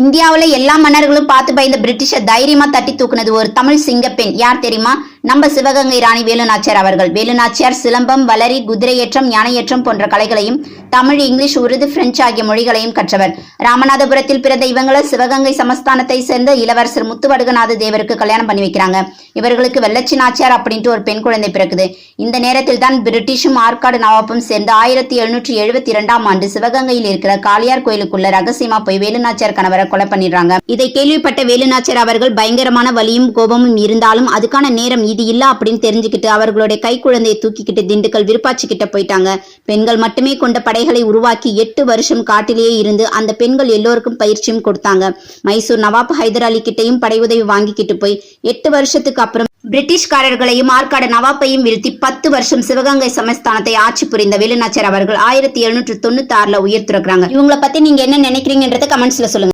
இந்தியாவுல எல்லா மன்னர்களும் பார்த்து பயந்த பிரிட்டிஷை தைரியமா தட்டி தூக்குனது ஒரு தமிழ் சிங்கப்பெண். யார் தெரியுமா? நம்ம சிவகங்கை ராணி வேலுநாச்சியார் அவர்கள். வேலுநாச்சியார் சிலம்பம் வளரி குதிரையேற்றம் யானையேற்றம் போன்ற கலைகளையும் தமிழ் இங்கிலீஷ் உருது பிரெஞ்சு ஆகிய மொழிகளையும் கற்றவர். ராமநாதபுரத்தில் பிறந்த இவங்களை சிவகங்கை சமஸ்தானத்தை சேர்ந்த இளவரசர் முத்துவடுகநாத தேவருக்கு கல்யாணம் பண்ணி வைக்கிறாங்க. இவர்களுக்கு வெள்ளச்சி நாச்சியார் அப்படின்ட்டு ஒரு பெண் குழந்தை பிறக்குது. இந்த நேரத்தில் தான் பிரிட்டிஷும் ஆற்காடு நவாப்பும் சேர்ந்து ஆயிரத்தி எழுநூற்றி எழுபத்தி இரண்டாம் ஆண்டு சிவகங்கையில் இருக்கிற காளியார் கோயிலுக்குள்ள ரகசியமா போய் வேலுநாச்சியார் கணவரை கொலை பண்ணிடுறாங்க. இதை கேள்விப்பட்ட வேலுநாச்சியார் அவர்கள் பயங்கரமான வலியும் கோபமும் இருந்தாலும் அதுக்கான நேரம் இது இல்ல அப்படின்னு தெரிஞ்சுக்கிட்டு அவர்களுடைய கை குழந்தையை தூக்கிக்கிட்டு திண்டுக்கல் விருப்பாச்சி கிட்ட போயிட்டாங்க. பெண்கள் மட்டுமே கொண்ட படைகளை உருவாக்கி எட்டு வருஷம் காட்டிலேயே இருந்து அந்த பெண்கள் எல்லோருக்கும் பயிற்சியும் கொடுத்தாங்க. மைசூர் நவாப் ஹைதர் அலி கிட்டையும் படை உதவி வாங்கிக்கிட்டு போய் எட்டு வருஷத்துக்கு அப்புறம் பிரிட்டிஷ்காரர்களையும் ஆற்காடு நவாப்பையும் வீழ்த்தி பத்து வருஷம் சிவகங்கை சமஸ்தானத்தை ஆட்சி புரிந்த வேலுநாச்சியார் அவர்கள் ஆயிரத்தி எழுநூற்று தொண்ணூத்தி ஆறுல உயிர் துறக்குறாங்க. இவங்களை பத்தி நீங்க என்ன நினைக்கிறீங்கன்றத கமெண்ட்ஸ்ல சொல்லுங்க.